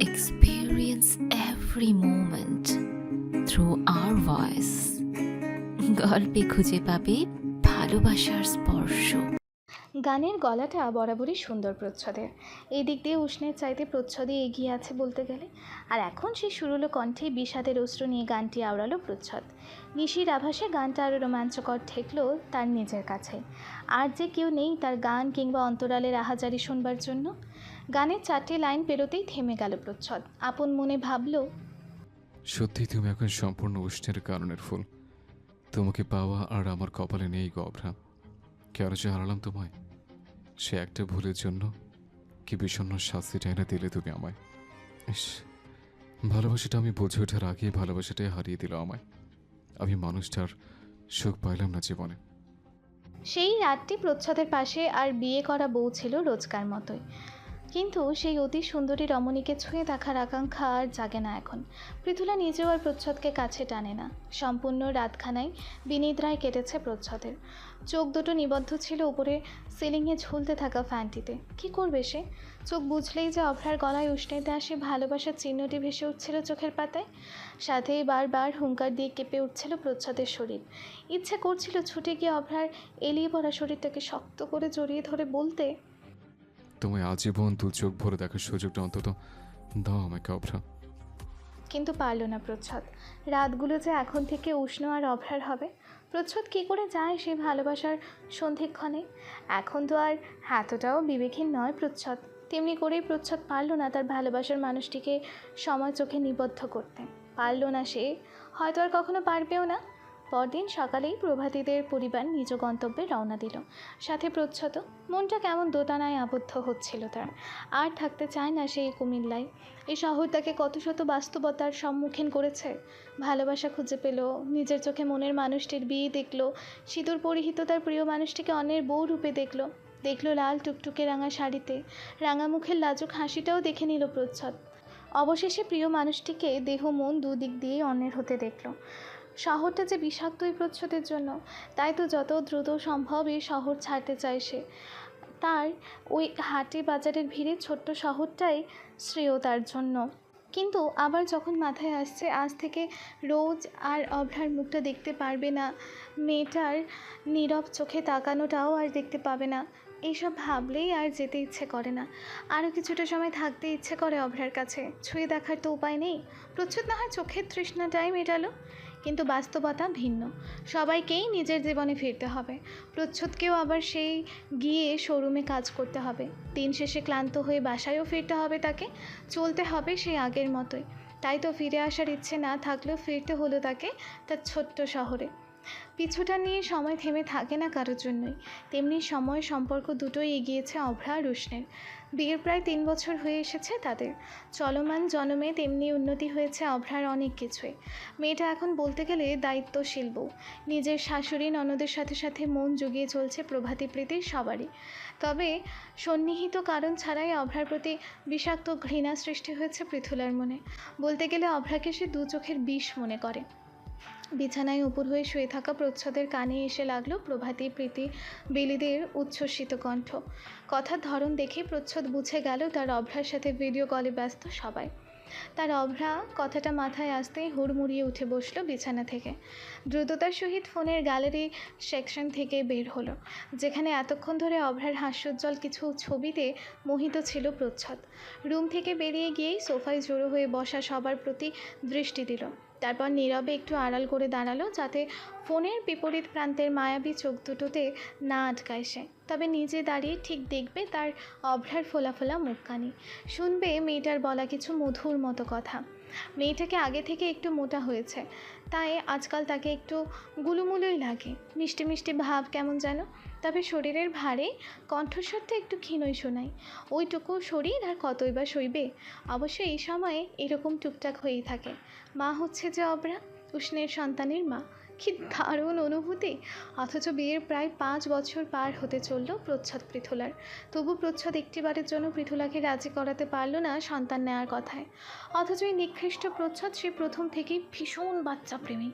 experience every moment through our voice. গল্পে খুঁজে পাবে ভালোবাসার স্পর্শ। গানের গলাটা বরাবরই সুন্দর প্রচ্ছদের এই দিক দিয়ে উষ্ণের চাইতে প্রচ্ছদে এগিয়ে আছে বলতে গেলে। আর এখন সেই সুরলো কণ্ঠে বিষাদের অস্ত্র নিয়ে গানটি আওড়ালো প্রচ্ছদ। নিশির আভাসে গানটা আরও রোমাঞ্চকর ঠেকলো তার নিজের কাছে। আর যে কেউ নেই তার গান কিংবা অন্তরালের আহাজারি শুনবার জন্য। গানের চারটি লাইন পেরোতেই থেমে গেল প্রচ্ছদ। আপন মনে ভাবলো সত্যি তুমি এখন সম্পূর্ণ উষ্ণের কারণের ফুল। তোমাকে পাওয়া আর আমার কপালে নেই গভরা কেন যে হারালাম তোমায়? সে একটা ভুলের জন্য কি বিষণ্ণ শাস্তিটা এনে দিলে তুমি আমায়। ইস ভালোবাসাটা আমি বুঝে ওঠার আগে ভালোবাসাটাই হারিয়ে দিল আমায়। আমি মানুষটার সুখ পাইলাম না জীবনে। সেই রাতটি প্রচ্ছদের পাশে আর বিয়ে করা বউ ছিল রোজকার মতোই। কিন্তু সেই অতি সুন্দরী রমণীকে ছুঁয়ে দেখার আকাঙ্ক্ষা আর জাগে না এখন। পৃথুলা নিজেও আর প্রচ্ছদকে কাছে টানে না। সম্পূর্ণ রাতখানায় বিনিদ্রায় কেটেছে প্রচ্ছদের। চোখ দুটো নিবদ্ধ ছিল উপরে, সিলিংয়ে ঝুলতে থাকা ফ্যানটিতে। কি করবে সে? চোখ বুঝলেই যে অভ্রার গলায় উষ্ণেতে আসে, ভালোবাসার চিহ্নটি ভেসে উঠছিল চোখের পাতায়। সাথেই বারবার হুঙ্কার দিয়ে কেঁপে উঠছিল প্রচ্ছদের শরীর। ইচ্ছে করছিল ছুটে গিয়ে অভ্রার এলিয়ে পড়া শরীরটাকে শক্ত করে জড়িয়ে ধরে বলতে তোমায় আজীবন দু চোখ ভরে দেখার সুযোগটা অন্তত দাও আমাকে, অভ্রা। কিন্তু পারল না প্রচ্ছদ। রাতগুলো যে এখন থেকে উষ্ণ আর অভ্রার হবে, প্রচ্ছদ কী করে যায় সেই ভালোবাসার সন্ধিক্ষণে? এখন তো আর এতটাও বিবেকহীন নয় প্রচ্ছদ। তেমনি করেই প্রচ্ছদ পারল না তার ভালোবাসার মানুষটিকে সময় চোখে নিবদ্ধ করতে। পারল না সে, হয়তো আর কখনো পারবেও না। পরদিন সকালেই প্রভাতীদের পরিবার নিজ গন্তব্যে রওনা দিল। সাথে প্রচ্ছদ, মনটা কেমন দোতানায় আবদ্ধ হচ্ছিল তার। আর থাকতে চায় না সেই কুমিল্লায় এই শহর তাকে কত শত বাস্তবতার সম্মুখীন করেছে? ভালোবাসা খুঁজে পেল, নিজের চোখে মনের মানুষটির বিয়ে দেখল, সিঁদুর পরিহিত তার প্রিয় মানুষটিকে অন্যের বউ রূপে দেখল দেখল লাল টুকটুকে রাঙা শাড়িতে। রাঙা মুখের লাজুক হাসিটাও দেখে নিল প্রচ্ছদ। অবশেষে প্রিয় মানুষটিকে দেহ, মন দুদিক দিয়েই অন্যের হতে দেখল। শহরটা যে বিষাক্ত এই প্রচ্ছদের জন্য, তাই তো যত দ্রুত সম্ভব এই শহর ছাড়তে চায় সে। তার ওই হাটে বাজারের ভিড়ে ছোট্ট শহরটাই শ্রেয় তার জন্য। কিন্তু আবার যখন মাথায় আসছে, আজ থেকে রোজ আর অভ্রার মুখটা দেখতে পারবে না। মেয়েটার নীরব চোখে তাকানোটাও আর দেখতে পাবে না। এইসব ভাবলেই আর যেতে ইচ্ছে করে না। আরও কিছুটা সময় থাকতে ইচ্ছে করে অভ্রার কাছে। ছুঁয়ে দেখার তো উপায় নেই। প্রচ্ছদ না হয় চোখের তৃষ্ণাটাই মেটালো। কিন্তু বাস্তবতা ভিন্ন। সবাইকেই নিজের জীবনে ফিরতে হবে। প্রচ্ছদকেও আবার সেই গিয়ে শোরুমে কাজ করতে হবে। দিন শেষে ক্লান্ত হয়ে বাসায়ও ফিরতে হবে তাকে। চলতে হবে সেই আগের মতোই। তাই তো ফিরে আসার ইচ্ছে না থাকলেও ফিরতে হলো তাকে তার ছোট্ট শহরে। পিছুটা নিয়ে সময় থেমে থাকে না কারোর জন্যই। তেমনি সময় সম্পর্ক দুটোই এগিয়েছে অভ্রা আর বিয়ের প্রায় তিন বছর হয়ে এসেছে তাদের। চলমান জনমে তেমনি উন্নতি হয়েছে অভ্রার অনেক কিছুই। মেয়েটা এখন বলতে গেলে দায়িত্বশীল বউ। নিজের শাশুড়ি ননদের সাথে সাথে মন জুগিয়ে চলছে প্রভাতী প্রীতির সবারই। তবে সন্নিহিত কারণ ছাড়াই অভ্রার প্রতি বিষাক্ত ঘৃণা সৃষ্টি হয়েছে পৃথুলার মনে। বলতে গেলে অভ্রাকে সে দু চোখের বিষ মনে করে। বিছানায় উপর হয়ে শুয়ে থাকা প্রচ্ছদের কানে এসে লাগল প্রভাতী প্রীতি বেলিদের উচ্ছ্বসিত কণ্ঠ। কথার ধরন দেখে প্রচ্ছদ বুঝে গেল তার অভ্রার সাথে ভিডিও কলে ব্যস্ত সবাই। তার অভ্রা কথাটা মাথায় আসতেই হুড়মুড়িয়ে উঠে বসল বিছানা থেকে। দ্রুততার সহিত ফোনের গ্যালারি সেকশন থেকে বের হলো, যেখানে এতক্ষণ ধরে অভ্রার হাস্যোজ্জ্বল কিছু ছবিতে মোহিত ছিল প্রচ্ছদ। রুম থেকে বেরিয়ে গিয়েই সোফায় জড়ো হয়ে বসা সবার প্রতি দৃষ্টি দিল। তারপর নীরবে একটু আড়াল করে দাঁড়াল যাতে ফোনের বিপরীত প্রান্তের মায়াবী চোখ দুটোতে না আটকায় সে। তবে নিজে দাঁড়িয়ে ঠিক দেখবে তার অভ্রার ফোলা ফোলা মুখখানি। শুনবে মেয়েটার বলা কিছু মধুর মতো কথা। মেয়েটাকে আগে থেকে একটু মোটা হয়েছে, তাই আজকাল তাকে একটু গুলুমুলুই লাগে। মিষ্টি মিষ্টি ভাব কেমন যেন, তবে শরীরের ভারে কণ্ঠস্বরটা একটু ক্ষীণই শোনায়। ওইটুকু শরীর আর কতই বা সইবে অবশ্য এই সময়ে এরকম টুকটাক হয়েই থাকে। মা হচ্ছে যে অবরা, উষ্ণের সন্তানের মা। কি দারুণ অনুভূতি। অথচ বিয়ের প্রায় পাঁচ বছর পার হতে চলল প্রচ্ছদ পৃথুলার। তবু প্রচ্ছদ একটিবারের জন্য পৃথুলাকে রাজি করাতে পারল না সন্তান নেওয়ার কথায়। অথচ এই নিকৃষ্ট প্রচ্ছদ সে প্রথম থেকেই ভীষণ বাচ্চা প্রেমী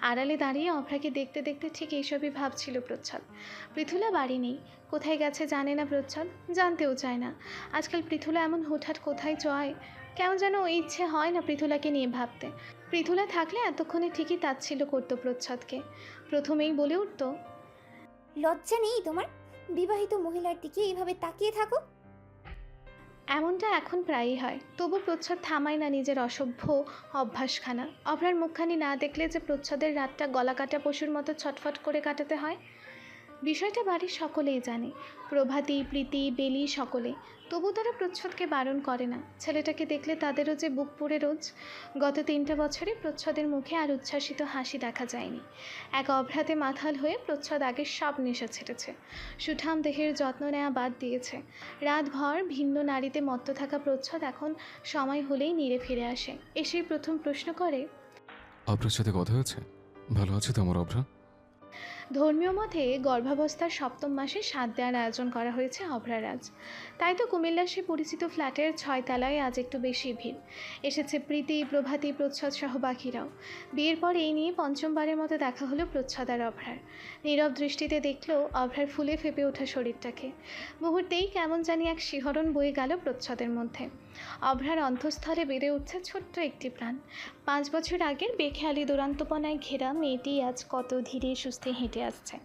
আড়ালে দাঁড়িয়ে অভ্রাকে দেখতে দেখতে ঠিক এইসবই ভাবছিল প্রচ্ছদ। পৃথুলা বাড়ি নেই। কোথায় গেছে জানে না প্রচ্ছদ। জানতেও চায় না। আজকাল পৃথুলা এমন হঠাৎ কোথায় যায় কেমন যেন ওই ইচ্ছে হয় না পৃথুলাকে নিয়ে ভাবতে। পৃথুলা থাকলে এতক্ষণে ঠিকই তাচ্ছিল্য করতো প্রচ্ছদকে প্রথমেই বলে উঠতো লজ্জা নেই তোমার? বিবাহিত মহিলার দিকে এইভাবে তাকিয়ে থাকো। এমনটা এখন প্রায়ই হয়। তবু প্রচ্ছদ থামায় না নিজের অসভ্য অভ্যাসখানা। অভ্রার মুখখানি না দেখলে যে প্রচ্ছদের রাতটা গলা কাটা পশুর মতো ছটফট করে কাটাতে হয় বিষয়টা বাড়ির সকলেই জানে। প্রভাতী প্রীতি বেলি সকলে তবু তারা প্রচ্ছদকে বারণ করে না। ছেলেটাকে দেখলে তাদেরও যে বুক পড়ে রোজ, গত তিনটা বছরে প্রচ্ছদের মুখে আর উচ্ছ্বাসিত হাসি দেখা যায়নি। এক অভ্রাতে মাথাল হয়ে প্রচ্ছদ আগের সব নেশা ছেড়েছে। সুঠাম দেহের যত্ন নেওয়া বাদ দিয়েছে। রাত রাতভর ভিন্ন নারীতে মত্ত থাকা প্রচ্ছদ এখন সময় হলেই নিরে ফিরে আসে। এসেই প্রথম প্রশ্ন করে, অভ্রার সাথে কথা হয়েছে? ভালো আছে তো আমার অভ্রা? ধর্মীয় মতে গর্ভাবস্থার সপ্তম মাসে সাত দেওয়ার আয়োজন করা হয়েছে অভ্রার আজ তাই তো কুমিল্লার সে পরিচিত ফ্ল্যাটের ছয় তলায় আজ একটু বেশি ভিড়। এসেছে প্রীতি, প্রভাতী, প্রচ্ছদ সহ বাকিরাও। বিয়ের পর এই নিয়ে পঞ্চমবারের মতো দেখা হলো প্রচ্ছদ আর অভ্রার। নীরব দৃষ্টিতে দেখল অভ্রার ফুলে ফেপে ওঠা শরীরটাকে। মুহূর্তেই কেমন জানি এক শিহরণ বয়ে গেল প্রচ্ছদের মধ্যে। অভ্রার অন্তঃস্থলে বেড়ে উঠছে ছোট্ট একটি প্রাণ। পাঁচ বছর আগের বেখেয়ালি দুরান্তপনায় ঘেরা মেয়েটি আজ কত ধীরে সুস্থে হেঁটে আসছে,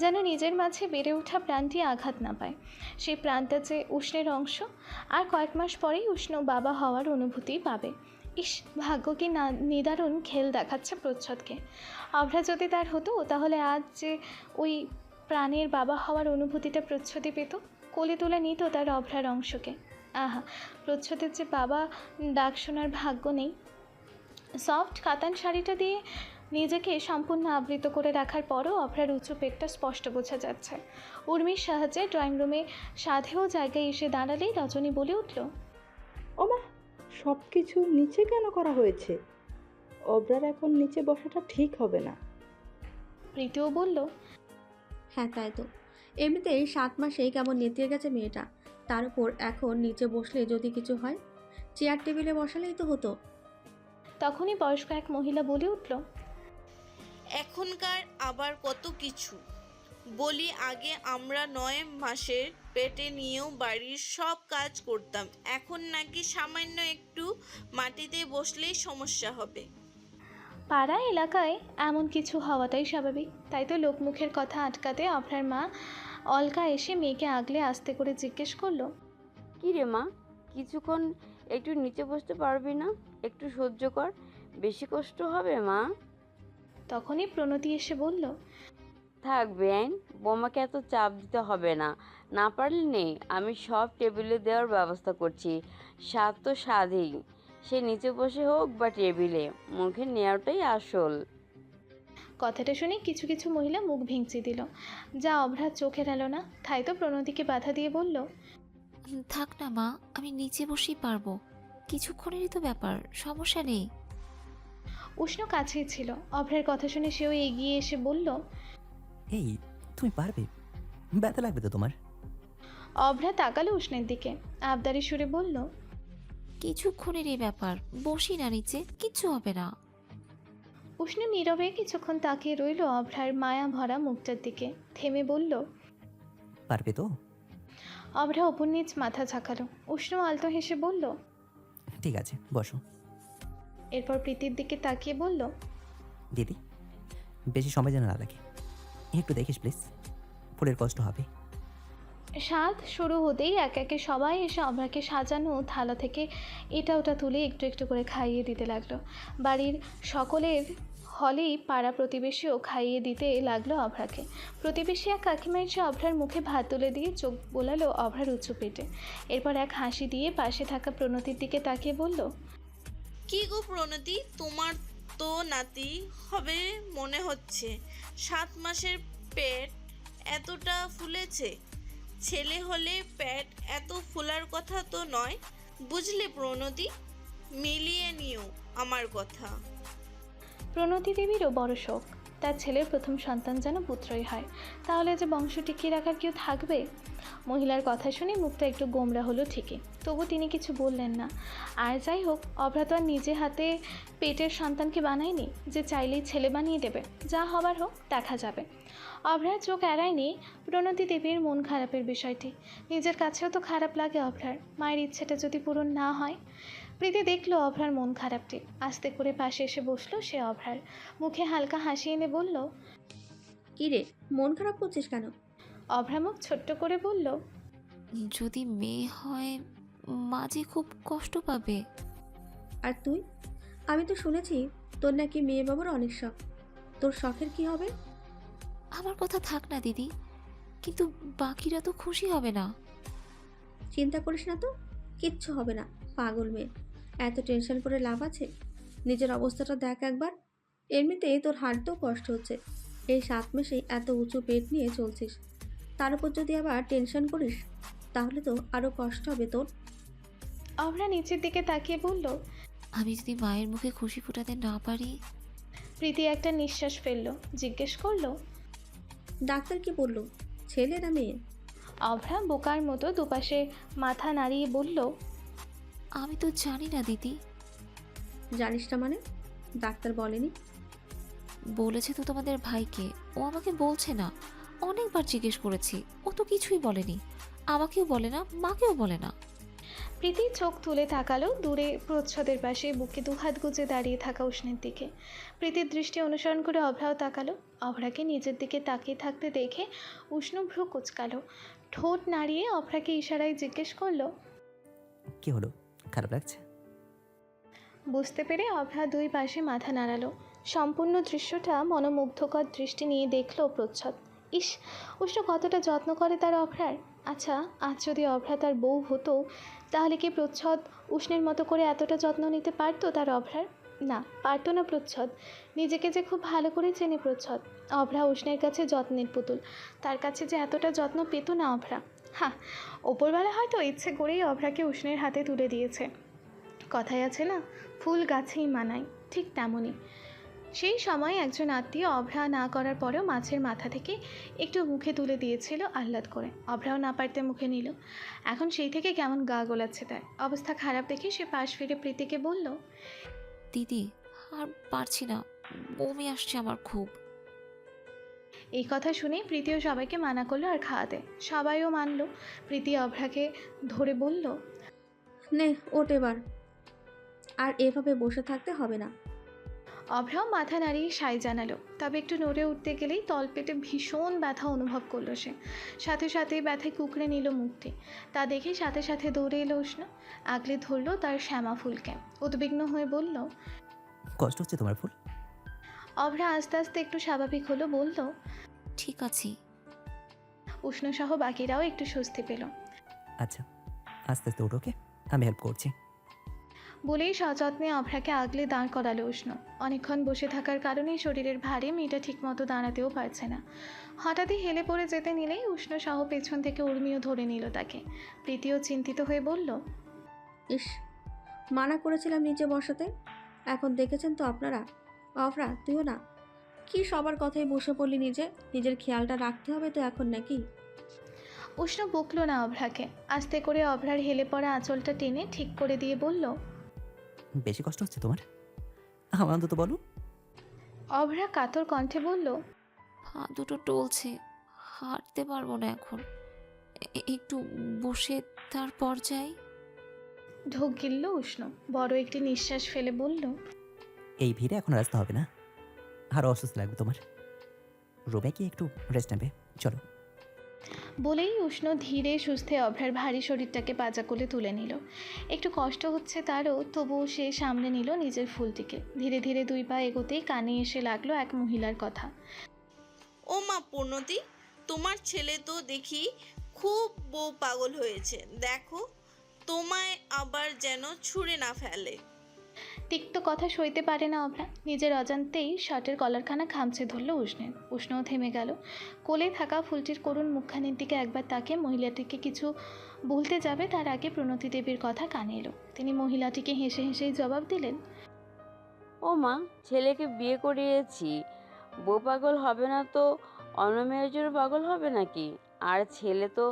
যেন নিজের মাঝে বেড়ে ওঠা প্রাণটি আঘাত না পায়। সেই প্রাণটা যে উষ্ণের অংশ, আর কয়েক মাস পরেই উষ্ণ বাবা হওয়ার অনুভূতি পাবে। ইস, ভাগ্য কি না, নিদারুণ খেল দেখাচ্ছে প্রচ্ছদকে। অভ্রা যদি তার হতো, তাহলে আজ যে ওই প্রাণের বাবা হওয়ার অনুভূতিটা প্রচ্ছদে পেত, কোলে তুলে নিত তার অভ্রার অংশকে। আহা প্রচ্ছদের যে বাবা ডাক শোনার ভাগ্য নেই। সফট কাতান শাড়িটা দিয়ে নিজেকে সম্পূর্ণ আবৃত করে রাখার পরও অভ্রার উঁচু পেটটা স্পষ্ট বোঝা যাচ্ছে। উর্মির সাহায্যে ড্রয়িং রুমে সাধেও জায়গায় এসে দাঁড়ালেই রজনী বলে উঠল ওমা সব কিছু নিচে কেন করা হয়েছে? অবরার এখন নিচে বসাটা ঠিক হবে না। প্রীতিও বলল হ্যাঁ তাই তো। এমনিতেই সাত মাসেই কেমন নেতিয়ে গেছে মেয়েটা। তার উপর এখন নিচে বসলে যদি কিছু হয়? চেয়ার টেবিলে বসালেই তো হতো। তখনই বয়স্ক এক মহিলা বলে উঠল এখনকার আবার কত কিছু। বলি আগে আমরা নয় মাসের পেটে নিয়েও বাড়ির সব কাজ করতাম। এখন নাকি সামান্য একটু মাটিতে বসলেই সমস্যা হবে। পাড়া এলাকায় এমন কিছু হওয়াটাই স্বাভাবিক। তাই তো লোকমুখের কথা আটকাতে আপনার মা অলকা এসে মেয়েকে আগলে আস্তে করে জিজ্ঞেস করল কি রে মা? কিছুক্ষণ একটু নিচে বসতে পারবি না? একটু সহ্য কর। বেশি কষ্ট হবে মা? তখনই প্রণতি এসে বলল থাক বেআইন বোমাকে এত চাপ দিতে হবে না। না পারলে নেই আমি সব টেবিলে দেওয়ার ব্যবস্থা করছি। স্বাদ তো স্বাদই। সে নিচে বসে হোক বা টেবিলে মুখে নেওয়াটাই আসল। কথাটা শুনে কিছু কিছু মহিলা মুখ ভেঙচি দিল। যা অভ্রার চোখে এলো না তাই তো প্রণতিকে বাধা দিয়ে বলল থাক না মা আমি নিচে বসেই পারব। কিছুক্ষণেরই তো ব্যাপার সমস্যা নেই। উষ্ণ কাছেই ছিল। অভ্রের কথা শুনে সেও এগিয়ে এসে বলল এই তুমি পারবে? ব্যথা লাগবে তো তোমার? অভ্রা তাকালো উষ্ণের দিকে আবদারি সুরে বলল কিছুক্ষণেরই ব্যাপার বসি না নিচে কিচ্ছু হবে না। উষ্ণ নীরবে কিছুক্ষণ তাকিয়ে রইল অভ্রার মায়া ভরা মুখটার দিকে। থেমে বলল পারবে তো? অভ্রা ওপর নিচ মাথা ঝাঁকালো। উষ্ণ আলতো হেসে বলল ঠিক আছে বসো। এরপর প্রীতির দিকে তাকিয়ে বলল দিদি বেশি সময় যেন না লাগে। একটু দেখিস প্লিজ। ফুলের কষ্ট হবে। স্বাদ শুরু হতেই এক একে সবাই এসে অভ্রাকে সাজানো থালা থেকে এটা ওটা তুলে একটু একটু করে খাইয়ে দিতে লাগল। বাড়ির সকলের হলেই পাড়া প্রতিবেশীও খাইয়ে দিতে লাগল অভ্রাকে। প্রতিবেশী এক কাকিমা এসে অভ্রার মুখে ভাত তুলে দিয়ে চোখ বোলালো অভ্রার উঁচু পেটে। এরপর এক হাসি দিয়ে পাশে থাকা প্রণতির দিকে তাকিয়ে বলল, কি গো প্রণতি, তোমার তো নাতি হবে মনে হচ্ছে। সাত মাসের পেট এতটা ফুলেছে। ছেলে হলে পেট এত ফোলার কথা তো নয়। বুঝলে প্রণতি, মিলিয়ে নিও আমার কথা। প্রণতি দেবীরও বড় শোক। তার ছেলের প্রথম সন্তান যেন পুত্রই হয়। তাহলে যে বংশ টিকিয়ে রাখার কেউ থাকবে? মহিলার কথা শুনে মুখটা একটু গোমরা হলো ঠিকই, তবু তিনি কিছু বললেন না। আর যাই হোক অভ্রা তো আর নিজে হাতে পেটের সন্তানকে বানায়নি, যে চাইলেই ছেলে বানিয়ে দেবে। যা হবার হোক, দেখা যাবে। অভ্রার চোখ এড়ায়নি প্রণতি দেবীর মন খারাপের বিষয়টি। নিজের কাছেও তো খারাপ লাগে অভ্রার। মায়ের ইচ্ছেটা যদি পূরণ না হয় প্রীতি দেখল অভ্রার মন খারাপটি। আস্তে করে পাশে এসে বসল সে অভ্রার। মুখে হালকা হাসি এনে বলল কী রে মন খারাপ করছিস কেন? অভ্রা মুখ ছোট্ট করে বলল যদি মেয়ে হয় মাঝে খুব কষ্ট পাবে। আর তুই? আমি তো শুনেছি তোর নাকি মেয়ে বাবার অনেক শখ। তোর শখের কি হবে? আমার কথা থাক না দিদি কিন্তু বাকিরা তো খুশি হবে না। চিন্তা করিস না তো কিচ্ছু হবে না পাগল মেয়ে। এত টেনশন করে লাভ আছে? নিজের অবস্থাটা দেখ একবার। এমনিতেই তোর হাঁটতেও কষ্ট হচ্ছে। এই সাত মাসে এত উঁচু পেট নিয়ে চলছিস। তার উপর যদি আবার টেনশন করিস তাহলে তো আরও কষ্ট হবে তোর। অভ্রা নিচের দিকে তাকিয়ে বলল আমি যদি মায়ের মুখে খুশি ফোটাতে না পারি? প্রীতি একটা নিঃশ্বাস ফেলল জিজ্ঞেস করল ডাক্তার কি বলল? ছেলে না মেয়ে অভ্রা বোকার মতো দুপাশে মাথা নাড়িয়ে বলল আমি তো জানি না দিদি। জানিস না মানে? ডাক্তার বলেনি? বলেছে তো তোমাদের ভাইকে। ও আমাকে বলছে না। অনেকবার জিজ্ঞেস করেছি। ও তো কিছুই বলেনি। আমাকেও বলে না মাকেও বলে না। প্রীতি চোখ তুলে তাকালো। দূরে প্রচ্ছদের পাশে বুকে দুহাত গুজে দাঁড়িয়ে থাকা উষ্ণের দিকে। প্রীতির দৃষ্টি অনুসরণ করে অভ্রাও তাকালো। অভ্রাকে নিজের দিকে তাকিয়ে থাকতে দেখে উষ্ণ ভ্রু কুচকালো। ঠোঁট নাড়িয়ে অভ্রাকে ইশারায় জিজ্ঞেস করল কি হলো? খারাপ লাগছে? বুঝতে পেরে অভ্রা দুই পাশে মাথা নাড়ালো। সম্পূর্ণ দৃশ্যটা মনোমুগ্ধকর দৃষ্টি নিয়ে দেখল প্রচ্ছদ। ইস, উষ্ণ কতটা যত্ন করে তার অভ্রার? আচ্ছা আজ যদি অভ্রা তার বউ হতো, তাহলে কি প্রচ্ছদ উষ্ণের মতো করে এতটা যত্ন নিতে পারতো তার অভ্রার? না, পারতো না প্রচ্ছদ। নিজেকে যে খুব ভালো করে চেনে প্রচ্ছদ। অভ্রা উষ্ণের কাছে যত্নের পুতুল। তার কাছে যে এতটা যত্ন পেত না অভ্রা। হ্যাঁ ওপরবেলা হয়তো ইচ্ছে করেই অভ্রাকে উষ্ণের হাতে তুলে দিয়েছে। কথায় আছে না, ফুল গাছেই মানায়, ঠিক তেমনই। সেই সময় একজন আত্মীয় অভ্রা না করার পরেও মাছের মাথা থেকে একটু মুখে তুলে দিয়েছিল আহ্লাদ করে। অভ্রাও না পারতে মুখে নিল। এখন সেই থেকে কেমন গা গোলাচ্ছে তার। অবস্থা খারাপ দেখে সে পাশ ফিরে প্রীতিকে বলল, দিদি, আর পারছি না। বমি আসছে আমার খুব। এই কথা শুনে প্রীতিও সবাইকে মানা করল আর খাওয়াতে। সবাইও মানলো। প্রীতি অভ্রাকে ধরে বলল নে ওট এবার। আর এভাবে বসে থাকতে হবে না। অভ্রাও মাথা নাড়িয়ে সাই জানালো। তবে একটু নড়ে উঠতে গেলেই তলপেটে ভীষণ ব্যথা অনুভব করল সে। সাথে সাথেই ব্যথায় কুকড়ে নিল মুখটি। তা দেখে সাথে সাথে দৌড়ে এলো উষ্ণ। আগলে ধরলো তার শ্যামা ফুলকে। উদ্বিগ্ন হয়ে বলল কষ্ট হচ্ছে তোমার ফুল? অভ্রা আস্তে আস্তে একটু স্বাভাবিক হলো বলল ঠিক আছে। উষ্ণসহ বাকিরাও একটু স্বস্তি পেল। আচ্ছা আস্তে আস্তে ওঠো ওকে? আমি হেল্প করছি। বলেই সযত্নে অভ্রাকে আগলে দাঁড় করালো উষ্ণ। অনেকক্ষণ বসে থাকার কারণেই শরীরের ভারে মেয়েটা ঠিকমতো দাঁড়াতেও পারছে না। হঠাৎই হেলে পড়ে যেতে নিলেই উষ্ণ সহ পেছন থেকে উর্মিও ধরে নিল তাকে। প্রীতিও চিন্তিত হয়ে বলল ইস মানা করেছিলাম নিচে বসাতে। এখন দেখেছেন তো আপনারা অফরা তুইও না। কি সবার কথাই বসে পড়লি নিজে? নিজের খেয়ালটা রাখতে হবে তো এখন নাকি? উষ্ণ বকলো না অভ্রাকে। আস্তে করে অভ্রার হেলে পড়া আঁচলটা টেনে ঠিক করে দিয়ে বলল বেশি কষ্ট হচ্ছে তোমার? আমার অন্তত বলো। অভ্রা কাতর কণ্ঠে বলল পা দুটো টলছে হাঁটতে পারব না এখন। একটু বসে তারপর যাই। ঢোক গিলল উষ্ণ। বড় একটি নিঃশ্বাস ফেলে বলল এই ভিড়ে এখন রাস্তা হবে না। আরও অসুস্থ লাগবে তোমার। রুমে কি একটু রেস্ট নেবে? চলো। বলেই উষ্ণ ধীরে সুস্থে অভ্রার ভারী শরীরটাকে পাজা কোলে তুলে নিল। একটু কষ্ট হচ্ছে তারও তবুও সে সামনে নিল নিজের ফুলটিকে। ধীরে ধীরে দুই পা এগোতেই কানে এসে লাগল এক মহিলার কথা। ও মা পূর্ণতি তোমার ছেলে তো দেখি খুব বউ পাগল হয়েছে। দেখো তোমায় আবার যেন ছুঁড়ে না ফেলে। তিক্ত কথা সইতে পারে না অভ্রা। নিজের অজান্তেই শার্টের কলারখানা খামছে ধরল উষ্ণের উষ্ণও থেমে গেল। কোলে থাকা ফুলটির করুণ মুখখানির দিকে একবার তাকে মহিলাটিকে কিছু বলতে যাবে, তার আগে প্রণতি দেবীর কথা কানে এলো। তিনি মহিলাটিকে হেসে হেসেই জবাব দিলেন, ও মা, ছেলেকে বিয়ে করিয়েছি। বউ পাগল হবে না তো? অন্য মেয়ের পাগল হবে নাকি? আর ছেলে তো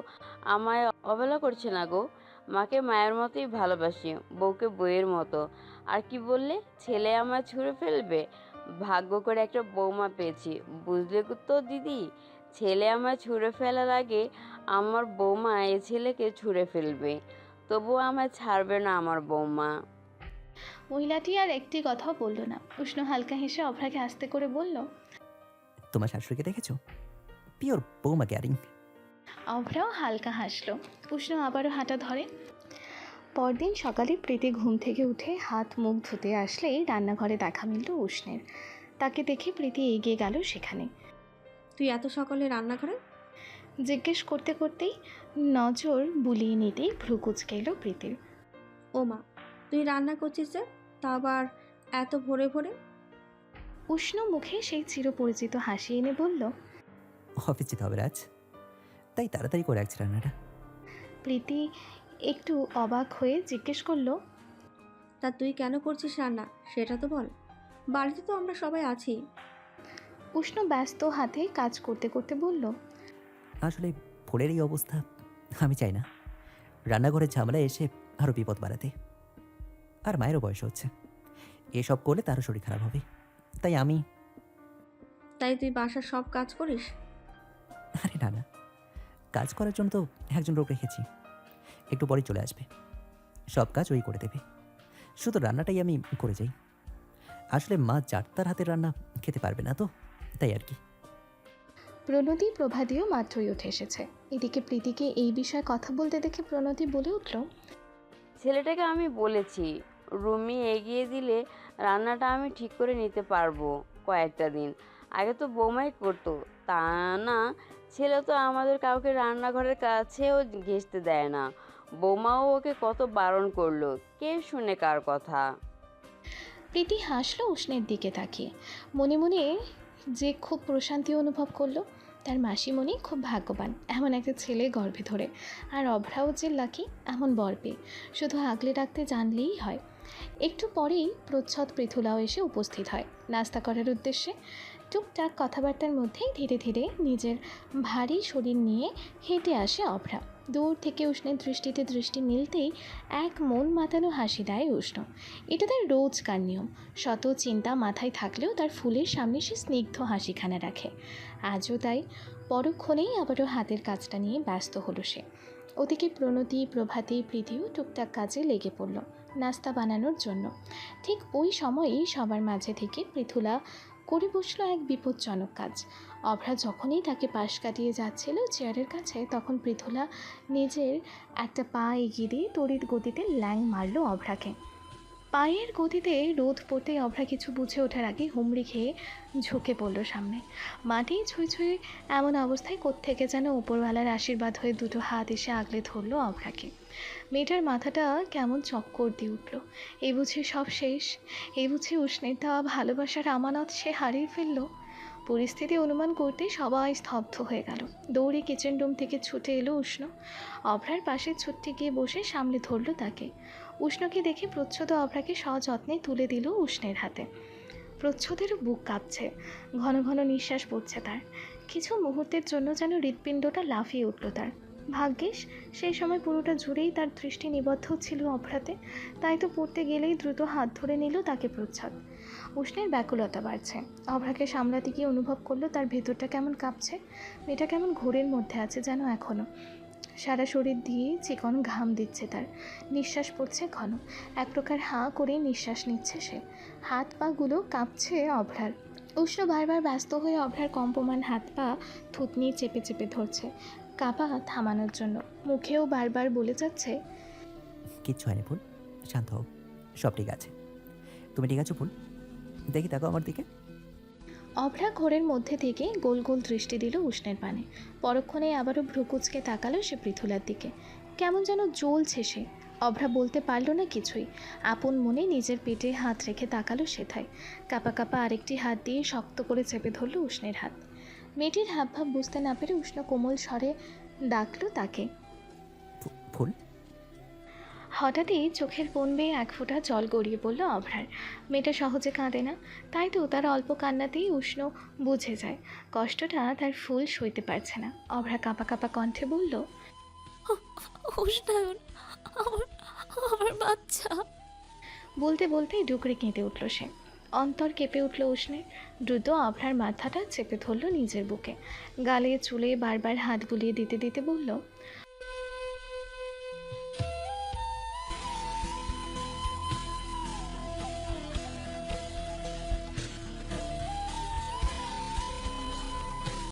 আমায় অবহেলা করছে না গো। মাকে মায়ের মতোই ভালোবাসি, বউকে বইয়ের মতো। আর কি বললে? ছেলে আমার ছুঁড়ে ফেলবে। ভাগ্য করে একটা বৌমা পেয়েছি। বুঝলে তো দিদি? ছেলে আমার ছুঁড়ে ফেলার আগে আমার বৌমা এ ছেলেকে ছুঁড়ে ফেলবে। তবুও আমার ছাড়বে না আমার বৌমা। মহিলাটি আর একটি কথাও বলল না। উষ্ণ হালকা হেসে অভ্রাকে আস্তে করে বলল তোমার শাশুড়িকে দেখেছ? পিওর বৌমা ক্যারিং অভ্রাও হালকা হাসলো। উষ্ণ আবারও হাঁটা ধরে। পরদিন সকালে প্রীতি ঘুম থেকে উঠে হাত মুখ ধুতে আসলেই রান্নাঘরে দেখা মিলল উষ্ণের। তাকে দেখে প্রীতি এগিয়ে গেল সেখানে। তুই এত সকালে রান্নাঘরে? জিজ্ঞেস করতে করতেই নজর বুলিয়ে নিতেই ভ্রু কুচকে এলো প্রীতির। ও মা তুই রান্না করছিস যে? তা আবার এত ভোরে ভোরে? উষ্ণ মুখে সেই চিরপরিচিত হাসি এনে বলল অফিস যেতে হবে রাজ তাই তাড়াতাড়ি করে রাখছি রান্নাটা। প্রীতি একটু অবাক হয়ে জিজ্ঞেস করল তা তুই কেন করছিস রান্না? সেটা তো বল। বাড়িতে তো আমরা সবাই আছি। উষ্ণ ব্যস্ত হাতে কাজ করতে করতে বলল আসলে ফুলের এই অবস্থা আমি চাই না। রান্নাঘরের ঝামেলা এসে আরও বিপদ বাড়াতে। আর মায়েরও বয়স হচ্ছে। এসব করলে তারও শরীর খারাপ হবে। তাই আমি তাই তুই বাসার সব কাজ করিস? আরে না না। কাজ করার জন্য তো একজন লোক রেখেছি। একটু পরে চলে আসবে। সব কাজ ওই করে দেবে। শুধু রান্নাটাই আমি করে যাই। আসলে মা চারটার হাতের রান্না খেতে পারবে না তো তাই আর কি। প্রণতি প্রভাদিও মাত্রই উঠে এসেছে। এদিকে প্রীতিকে এই বিষয়ে কথা বলতে দেখে প্রণতি বলে উঠল ছেলেটাকে আমি বলেছি রুমি এগিয়ে দিলে রান্নাটা আমি ঠিক করে নিতে পারব কয়েকটা দিন। আগে তো বৌমাই করতো তা না ছেলে তো আমাদের কাউকে রান্নাঘরের কাছেও ঘেঁচতে দেয় না। বৌমাও ওকে কত বারণ করল? কে শুনে কার কথা? প্রীতি হাসলো, উষ্ণের দিকে তাকিয়ে। মনে মনে যে খুব প্রশান্তি অনুভব করল, তার মাসিমণি খুব ভাগ্যবান, এমন একটা ছেলে গর্ভে ধরে। আর অভ্রাও যে লাকি, এমন বর শুধু আগলে রাখতে জানলেই হয়। একটু পরেই প্রচ্ছদ পৃথুলাও এসে উপস্থিত হয়। নাস্তা করার উদ্দেশ্যে টুকটাক কথাবার্তার মধ্যেই ধীরে ধীরে নিজের ভারী শরীর নিয়ে হেঁটে আসে অভ্রা। দূর থেকে উষ্ণের দৃষ্টিতে দৃষ্টি মিলতেই এক মন মাতানো হাসি দেয় উষ্ণ। এটা তার রোজকার নিয়ম। শত চিন্তা মাথায় থাকলেও তার ফুলের সামনে সে স্নিগ্ধ হাসিখানা রাখে। আজও তাই, পরক্ষণেই আবারও হাতের কাজটা নিয়ে ব্যস্ত হলো সে। ওদিকে প্রণতি, প্রভাতী, প্রীতিও টুকটাক কাজে লেগে পড়ল নাস্তা বানানোর জন্য। ঠিক ওই সময়েই সবার মাঝে থেকে পৃথুলা করে বসল এক বিপজ্জনক কাজ। অভ্রা যখনই তাকে পাশ কাটিয়ে যাচ্ছিল চেয়ারের কাছে, তখন পৃথুলা নিজের একটা পা এগিয়ে দিয়ে তড়িৎ গতিতে ল্যাং মারল অভ্রাকে। পায়ের গতিতে রোদ পড়তে অভ্রা কিছু বুঝে ওঠার আগে হুমড়ি খেয়ে ঝুঁকে পড়ল সামনে। মাটি ছুঁই ছুঁই এমন অবস্থায় কোত্থেকে যেন উপরওয়ালার আশীর্বাদ হয়ে দুটো হাত এসে আগলে ধরলো অভ্রাকে। মেয়েটার মাথাটা কেমন চক্কর দিয়ে উঠল। এই বুঝি সব শেষ এই বুঝি উষ্ণের দেওয়া ভালোবাসার আমানত সে হারিয়ে ফেলল। পরিস্থিতি অনুমান করতে সবাই স্তব্ধ হয়ে গেল। দৌড়ে কিচেন রুম থেকে ছুটে এলো উষ্ণ। অভ্রার পাশে ছুটতে গিয়ে বসে সামলে ধরল তাকে। উষ্ণকে দেখে প্রচ্ছদ অভ্রাকে সযত্নে তুলে দিল উষ্ণের হাতে। প্রচ্ছদেরও বুক কাঁপছে। ঘন ঘন নিঃশ্বাস পড়ছে তার। কিছু মুহূর্তের জন্য যেন হৃৎপিণ্ডটা লাফিয়ে উঠল তার। ভাগ্যিস, সেই সময় পুরোটা জুড়েই তার দৃষ্টি নিবদ্ধ ছিল অভ্রাতে। তাই তো পড়তে গেলেই দ্রুত হাত ধরে নিল তাকে প্রচ্ছদ। উষ্ণের ব্যাকুলতা বাড়ছে। অভ্রাকে সামলাতে গিয়ে অনুভব করল তার ভেতরটা কেমন কাঁপছে, মেয়েটা কেমন ঘোরের মধ্যে আছে যেন এখনও সারা শরীর দিয়ে চিকন ঘাম দিচ্ছে তার। নিঃশ্বাস পড়ছে ঘন। এক প্রকার হাঁ করে নিঃশ্বাস নিচ্ছে সে। হাত পাগুলো কাঁপছে অভ্রার। উষ্ণ বারবার ব্যস্ত হয়ে অভ্রার কম্পমান হাত পা থুতনি চেপে চেপে ধরছে। কাপা থামানোর জন্য। মুখেও বারবার বলে যাচ্ছে, কিচ্ছু হয়নি ফুল, শান্ত হও। সব ঠিক আছে। তুমি ঠিক আছো ফুল? দেখি তাকাও আমার দিকে। অভ্রা ঘোরের মধ্যে থেকে গোল গোল দৃষ্টি দিল উষ্ণের পানে। পরক্ষণে আবারও ভ্রুকুচকে তাকালো সে পৃথুলার দিকে। কেমন যেন জ্বলছে সে। অভ্রা বলতে পারল না কিছুই। আপন মনে নিজের পেটে হাত রেখে তাকালো সেথায়। কাপা কাপা আরেকটি হাত দিয়ে শক্ত করে চেপে ধরল উষ্ণের হাত। মেয়েটির হাবভাব বুঝতে না পেরে উষ্ণ কোমল স্বরে ডাকলো তাকে। ফুল? হঠাৎই চোখের কোণ বেয়ে এক ফোঁটা জল গড়িয়ে পড়ল অভ্রার। মেয়েটা সহজে কাঁদে না তাই তো তার অল্প কান্নাতেই উষ্ণ বুঝে যায়। কষ্টটা তার ফুল সইতে পারছে না। অভ্রা কাঁপা কাঁপা কণ্ঠে বলল উষ্ণায়ন আমার আমার বাচ্চা। বলতে বলতেই ডুকরে কেঁদে উঠল সে। অন্তর কেঁপে উঠল উষ্ণে। দ্রুত অভ্রার মাথাটা চেপে ধরল নিজের বুকে। গালে চুলে বারবার হাত বুলিয়ে দিতে দিতে বলল